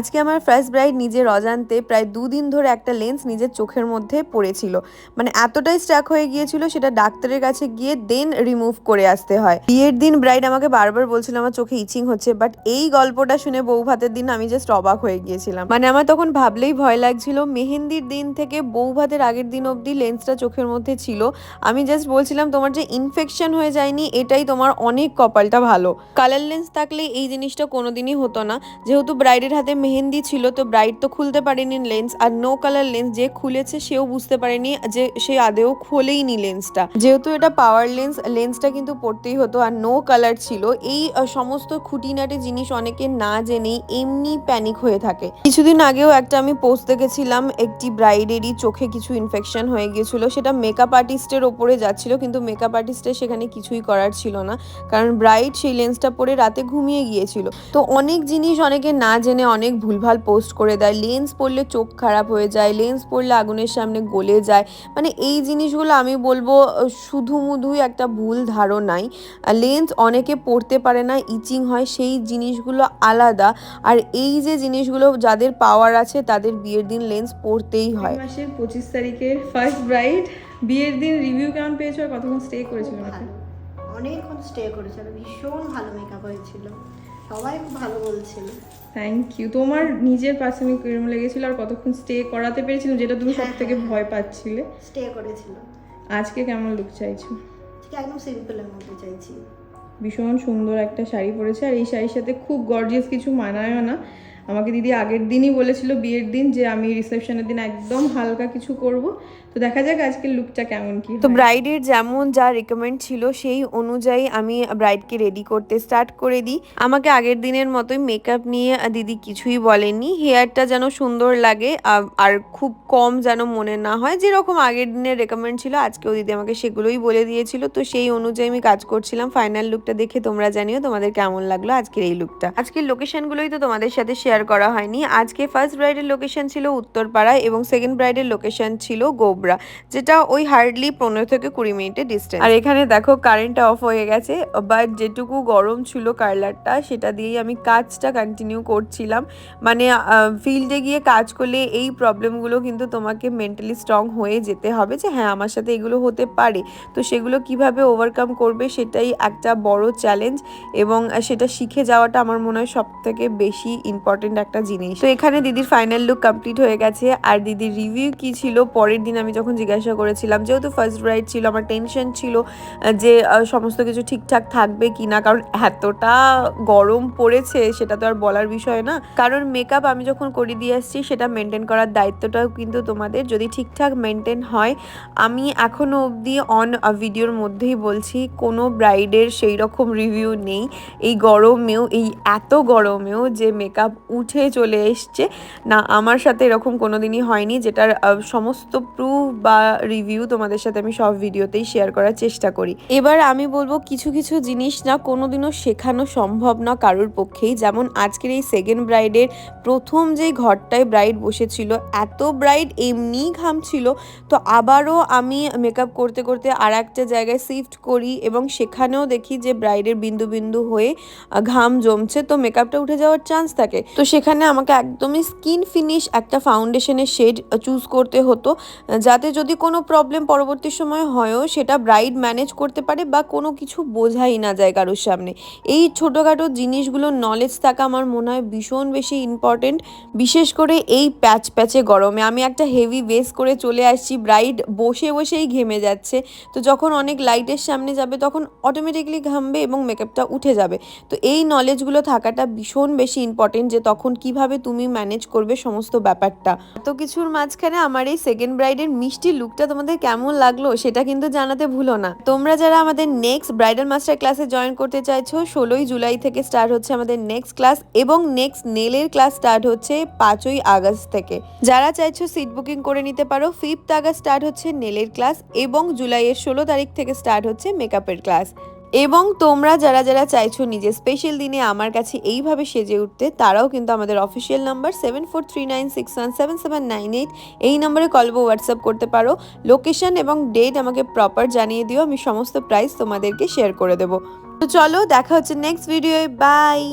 আজকে আমার first bride নিজের অজান্তে প্রায় দুদিন ধরে একটা লেন্স নিজের চোখের মধ্যে পড়েছিল। মানে এতটাই স্ট্রাক হয়ে গিয়েছিল সেটা ডাক্তারের কাছে গিয়ে দেন রিমুভ করে আসতে হয়। বিয়ের দিন ব্রাইড আমাকে বারবার বলছিল, আমার চোখে ইচিং হচ্ছে। বাট এই গল্পটা শুনে বউ ভাতের দিন আমি জাস্ট অবাক হয়ে গিয়েছিলাম। মানে আমার তখন ভাবলেই ভয় লাগছিল, মেহেন্দির দিন থেকে বউ ভাতের আগের দিন অবধি লেন্সটা চোখের মধ্যে ছিল। আমি জাস্ট বলছিলাম, তোমার যে ইনফেকশন হয়ে যায়নি, এটাই তোমার অনেক কপালটা ভালো। কালার লেন্স থাকলে এই জিনিসটা কোনোদিনই হতো না। যেহেতু ব্রাইডের হাতে মেহেন্দি ছিল, তো ব্রাইড তো খুলতে পারেনি লেন্স আর নো কালার লেন্স যে খুলেছে সেও বুঝতে পারেনি যে সে আদেও খোলেইনি লেন্সটা। যেহেতু এটা পাওয়ার লেন্স, লেন্সটা কিন্তু পড়তেই হতো আর নো কালার ছিল। এই সমস্ত খুঁটিনাটি জিনিস অনেকে না জেনেই এমনি প্যানিক হয়ে থাকে। কিছুদিন আগেও একটা আমি পোস্ট দেখেছিলাম, একটি ব্রাইডেরই চোখে কিছু ইনফেকশন হয়ে গিয়েছিল। সেটা মেকআপ আর্টিস্টের ওপরে যাচ্ছিল, কিন্তু মেকআপ আর্টিস্টের সেখানে কিছুই করার ছিল না। কারণ ব্রাইড সেই লেন্সটা পরে রাতে ঘুমিয়ে গিয়েছিল। তো অনেক জিনিস অনেকে না জেনে, অনেক ভুলভাল পোস্ট করে দেয়। লেন্স পড়লে চোখ খারাপ হয়ে যায় লেন্স পড়লে আগুনের সামনে গলে যায়। মানে এই জিনিসগুলো আমি বলব শুধু মুধুই একটা ভুল ধারণাই। লেন্স অনেকে পড়তে পারে না ইচিং হয় সেই জিনিসগুলো আলাদা। আর এই যে জিনিসগুলো যাদের পাওয়ার আছে তাদের বিয়ের দিন লেন্স পড়তেই হয়। মাসের পঁচিশ তারিখের ফার্স্ট ব্রাইড বিয়ের দিন রিভিউ কেমন পেয়েছ আর কতক্ষণ স্টে করেছিল অনেকক্ষণ স্টে করেছিল ভীষণ ভালো মেকআপ হয়েছিল সবাই খুব ভালো বলছিল। থ্যাংক ইউ তোমার নিজের পার্সোনালি কিরম লেগেছিল আর কতক্ষণ স্টে করাতে পেরেছিলাম যেটা তুমি সব হ্যাঁ, থেকে হ্যাঁ, ভয় পাচ্ছিলে? স্টে করেছিল। আজকে কেমন লুক চাইছো? ঠিক একদম সিম্পলের মধ্যে চাইছি। ভীষণ সুন্দর একটা শাড়ি পরেছে আর এই শাড়ির সাথে খুব গর্জিয়াস কিছু মানায়ও না। আমাকে দিদি আগের দিনই বলেছিল বিয়ের দিন যে আমি রিসেপশনের দিন একদম হালকা কিছু করব। তো দেখা যাক আজকের লুকটা কেমন কি তো ব্রাইডের যেমন যা রেকমেন্ড ছিল সেই অনুযায়ী আমি ব্রাইডকে রেডি করতে স্টার্ট করে দিই। আমাকে আগের দিনের মতোই মেকআপ নিয়ে দিদি কিছুই বলেনি হেয়ারটা যেন সুন্দর লাগে আর খুব কম যেন মনে না হয় যেরকম আগের দিনের রেকমেন্ড ছিল আজকেও দিদি আমাকে সেগুলোই বলে দিয়েছিল। তো সেই অনুযায়ী আমি কাজ করছিলাম। ফাইনাল লুকটা দেখে তোমরা জানিও তোমাদের কেমন লাগল আজকের এই লুকটা আজকের লোকেশনগুলোই তো তোমাদের সাথে শেয়ার করা হয়নি। আজকে ফার্স্ট ব্রাইডের লোকেশন ছিল উত্তরপাড়া এবং সেকেন্ড ব্রাইডের লোকেশন ছিল গোবরা, যেটা ওই হার্ডলি পনেরো থেকে কুড়ি মিনিটের ডিস্টেন্স আর এখানে দেখো কারেন্টটা অফ হয়ে গেছে বাট যেটুকু গরম ছিল কার্লারটা, সেটা দিয়েই আমি কাজটা কন্টিনিউ করছিলাম। মানে ফিল্ডে গিয়ে কাজ করলে এই প্রবলেমগুলো কিন্তু তোমাকে মেন্টালি স্ট্রং হয়ে যেতে হবে যে হ্যাঁ আমার সাথে এগুলো হতে পারে। তো সেগুলো কীভাবে ওভারকাম করবে সেটাই একটা বড় চ্যালেঞ্জ এবং সেটা শিখে যাওয়াটা আমার মনে হয় সব থেকে বেশি ইম্পর্টেন্ট একটা জিনিস। তো এখানে দিদির ফাইনাল লুক কমপ্লিট হয়ে গেছে। আর দিদির রিভিউ কি ছিল? পরের দিন আমি যখন জিজ্ঞাসা করেছিলাম, যেহেতু ফার্স্ট ব্রাইড ছিল, আমার টেনশন ছিল যে সমস্ত কিছু ঠিকঠাক থাকবে কি না, কারণ এতটা গরম পড়েছে, সেটা তো আর বলার বিষয় না। কারণ মেকআপ আমি যখন করে দিয়ে আসছি, সেটা মেনটেন করার দায়িত্বটাও কিন্তু তোমাদের। যদি ঠিকঠাক মেনটেন হয়, আমি এখনও অবধি অন ভিডিওর মধ্যেই বলছি, কোনো ব্রাইডের সেই রকম রিভিউ নেই। এই গরমেও, এই এত গরমেও যে মেকআপ উঠে চলে এসছে। না, আমার সাথে এরকম কোনো দিনই হয়নি, যেটার সমস্ত প্রুফ বা রিভিউ তোমাদের সাথে আমি সব ভিডিওতেই শেয়ার করার চেষ্টা করি। এবার আমি বলব, কিছু কিছু জিনিস না কোনোদিনও শেখানো সম্ভব না কারোর পক্ষেই। যেমন আজকের এই সেকেন্ড ব্রাইডের প্রথম যেই ঘরটায় ব্রাইড বসেছিল, এত ব্রাইড এমনিই ঘামছিল তো আবারও আমি মেকআপ করতে করতে আর একটা জায়গায় শিফট করি এবং সেখানেও দেখি যে ব্রাইডের বিন্দু বিন্দু হয়ে ঘাম জমছে, তো মেকআপটা উঠে যাওয়ার চান্স থাকে। তো সেখানে আমাকে একদমই স্কিন ফিনিশ একটা ফাউন্ডেশনের শেড চুজ করতে হতো যাতে যদি কোনো প্রবলেম পরবর্তী সময় হয়ও সেটা ব্রাইড ম্যানেজ করতে পারে বা কোনো কিছু বোঝাই না যায় কারোর সামনে। এই ছোটোখাটো জিনিসগুলোর নলেজ থাকা আমার মনে হয় ভীষণ বেশি ইম্পর্টেন্ট বিশেষ করে এই প্যাচ প্যাচে গরমে। আমি একটা হেভি বেস করে চলে আসছি ব্রাইড বসে বসেই ঘেমে যাচ্ছে। তো যখন অনেক লাইটের সামনে যাবে, তখন অটোমেটিকলি ঘামবে এবং মেকআপটা উঠে যাবে। তো এই নলেজগুলো থাকাটা ভীষণ বেশি ইম্পর্টেন্ট যে তখন কীভাবে তুমি ম্যানেজ করবে সমস্ত ব্যাপারটা? তো কিছুর মাঝখানে আমার এই সেকেন্ড ব্রাইডের মিষ্টি লুকটা তোমাদের কেমন লাগল সেটা কিন্তু জানাতে ভুলো না। তোমরা যারা আমাদের নেক্সট ব্রাইডাল মাস্টার ক্লাসে জয়েন করতে চাইছো, ষোলোই জুলাই থেকে স্টার্ট হচ্ছে আমাদের নেক্সট ক্লাস এবং নেক্সট নেলের ক্লাস স্টার্ট হচ্ছে পাঁচই আগস্ট থেকে। যারা চাইছো সিট বুকিং করে নিতে পারো ফিফথ আগস্ট স্টার্ট হচ্ছে নেলের ক্লাস এবং জুলাইয়ের ষোলো তারিখ থেকে স্টার্ট হচ্ছে মেকআপের ক্লাস এবং তোমরা যারা যারা চাইছো নিজের স্পেশাল দিনে আমার কাছে এইভাবে সেজে উঠতে, তারাও কিন্তু আমাদের official number seven four three nine six one seven seven nine eight এই নম্বরে কল বা হোয়াটসঅ্যাপ করতে পারো। লোকেশন এবং ডেট আমাকে প্রপার জানিয়ে দিও, আমি সমস্ত প্রাইস তোমাদেরকে শেয়ার করে দেবো। তো চলো, দেখা হচ্ছে নেক্সট ভিডিও বাই